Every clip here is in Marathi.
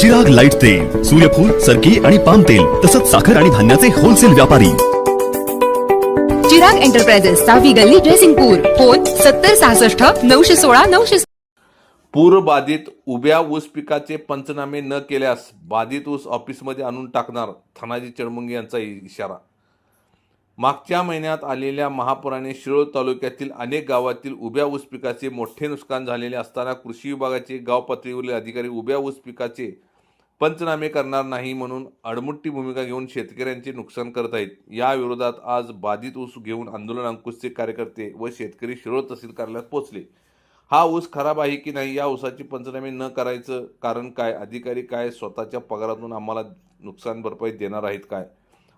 चिराग लाइट तेल सूर्यफूल सरकी आणि पाम तेल तसंच साखर आणि धान्याचे होलसेल व्यापारी. चिराग एंटरप्राइजेस सहावी गल्ली ड्रेसिंगपूर फोन सत्तर सहासष्ट नऊशे सोळा नऊशे पूरबाधित उभ्या ऊस पिकाचे पंचनामे न केल्यास बाधित ऊस ऑफिसमध्ये आणून टाकणार धनाजी चडमुंगे यांचा इशारा. मागच्या महिन्यात आलेल्या महापुराने शिरोळ तालुक्यातील अनेक गावातील उभ्या ऊस पिकाचे मोठे नुकसान झालेले असताना कृषी विभागाचे गाव पातळीवरील अधिकारी उभ्या ऊस पिकाचे पंचनामे करणार नाही म्हणून अडमुट्टी भूमिका घेऊन शेतकऱ्यांचे नुकसान करत आहेत. या विरोधात आज बाधित ऊस घेऊन आंदोलन अंकुशचे कार्यकर्ते व शेतकरी शिरोळ तहसील कार्यालयात पोहोचले. हा ऊस खराब आहे की नाही या ऊसाची पंचनामे न करायचं कारण काय? अधिकारी काय स्वतःच्या पगारातून आम्हाला नुकसान भरपाई देणार आहेत काय?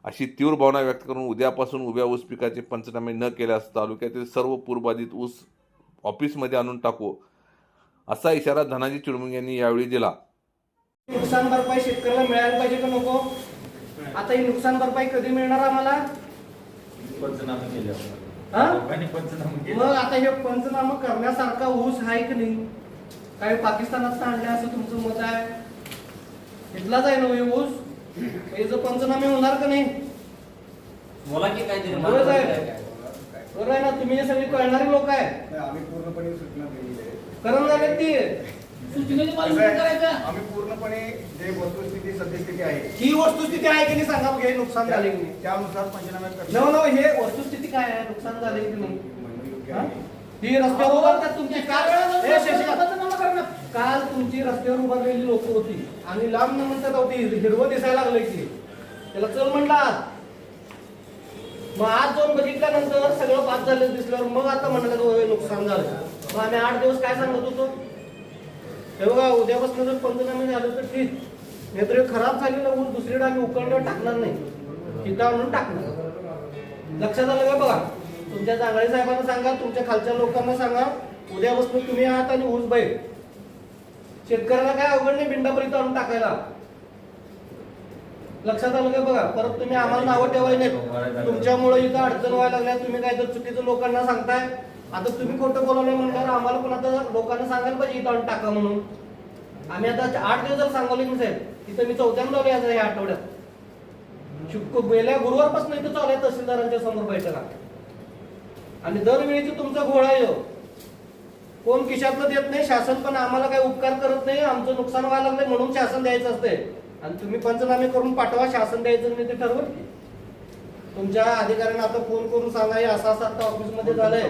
अशी तीव्र भावना व्यक्त करून उद्यापासून उभ्या ऊस पिकाचे पंचनामे न केल्यास तालुक्यातील सर्व पूरबाधित ऊस ऑफिसमध्ये आणून टाकू असा इशारा धनाजी चिडमुंग यांनी यावेळी दिला. नुकसान भरपाई शेतकऱ्याला मिळायला पाहिजे का नको? आता ही नुकसान भरपाई कधी मिळणार आम्हाला? पंचनामे हा? मग आता हे पंचनामा करण्यासारखा ऊस आहे की नाही? काय पाकिस्तानात आणले असं तुमचं मत आहे? इथलाच आहे ना हे ऊस? याचं पंचनामे होणार का नाही? बोला की काहीतरी बरोबर आहे? बरोबर आहे ना तुम्ही हे सगळे कळणारे लोक आहे. नाही, आम्ही पूर्णपणे सूचना दिलेली आहे. करून झाले ती. कसं आहे, आम्ही पूर्णपणे जे वस्तुस्थिती सद्यस्थिती आहे ही वस्तुस्थिती आहे की नाही सांगा बघा, हे नुकसान झाले की नाही? त्यानुसार पंचनामे नव नव हे वस्तुस्थिती काय आहे? नुकसान झाले की नाही? म्हणणं योग्य हा? आहे. ही रस्त्यावर उभारतात तुमची काल हे शशिकांत, काल तुमची रस्त्यावर उभारलेली लोक होती. आणि लांब न म्हणतात होती हिरवं दिसायला लागलं की. त्याला चल म्हणतात. मग आज जाऊन बघितल्यानंतर सगळं पास झालं दिसल्यावर मग आता म्हणलं हो, नुकसान झालं. मग आम्ही आठ दिवस काय सांगत होतो? हे बघा उद्यापासून जर पंचनामे झालं तर ठीक. नाही तर खराब खराब झालेलं ऊस दुसरीकडे आम्ही उकळण्यावर टाकणार नाही. चिंता म्हणून टाकणार. लक्षात आलं का बघा? तुमच्या जांगळे साहेबांना सांगा तुमच्या खालच्या लोकांना सांगा उद्यापासून तुम्ही आहात आणि ऊस बाहेर. शेतकऱ्याला काय अवघड नाही बिंडापर्यंत आणून टाकायला. लक्षात आलं का बघा? परत तुम्ही आम्हाला नावं ठेवाय नाही तुमच्यामुळे इथं अडचण व्हायला लागल्या. तुम्ही काय तर चुकीचं लोकांना सांगताय. आता तुम्ही खोटं बोलवलं म्हणल्यावर आम्हाला पण आता लोकांना सांगायला पाहिजे इथं आणून टाका म्हणून. आम्ही आता आठ दिवस सांगवले की साहेब इथं मी चौथ्यांदा आलोय आज या आठवड्यात. शुक गेल्या गुरुवारपासून इथं चालू आहे तहसीलदारांच्या समोर बैठका. आणि दरवेळीची तुमचा घोळा येऊ कोण खिशातलं देत नाही शासन पण आम्हाला काही उपकार करत नाही आमचं नुकसान व्हायला लागलंय म्हणून शासन द्यायचं असते आणि तुम्ही पंचनामे करून पाठवा शासन द्यायचं नाही ते ठरवत तुमच्या अधिकाऱ्यांना आता फोन करून सांगा हे असं असं आता ऑफिसमध्ये झालंय.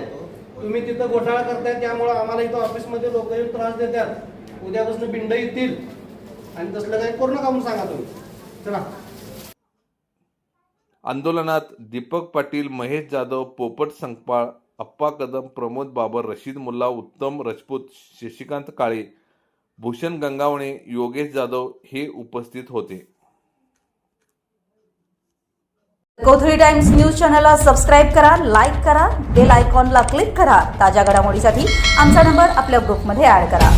तुम्ही तिथं घोटाळा करताय त्यामुळे आम्हाला इथं ऑफिसमध्ये लोक येऊन त्रास देतात. उद्यापासून बिंड येतील. आणि तसलं काही करू नका म्हणून सांगा तुम्ही. चला. आंदोलनात दीपक पाटील महेश जाधव पोपट संकपाळ अप्पा कदम प्रमोद बाबर रशीद मुल्ला उत्तम राजपूत शशिकांत काळे भूषण गंगावणे योगेश जाधव हे उपस्थित होते. कोथळी टाइम्स न्यूज चॅनलला सबस्क्राईब करा लाईक करा बेल आयकॉनला क्लिक करा. ताज्या घडामोडीसाठी आमचा नंबर आपल्या ग्रुपमध्ये ऍड करा.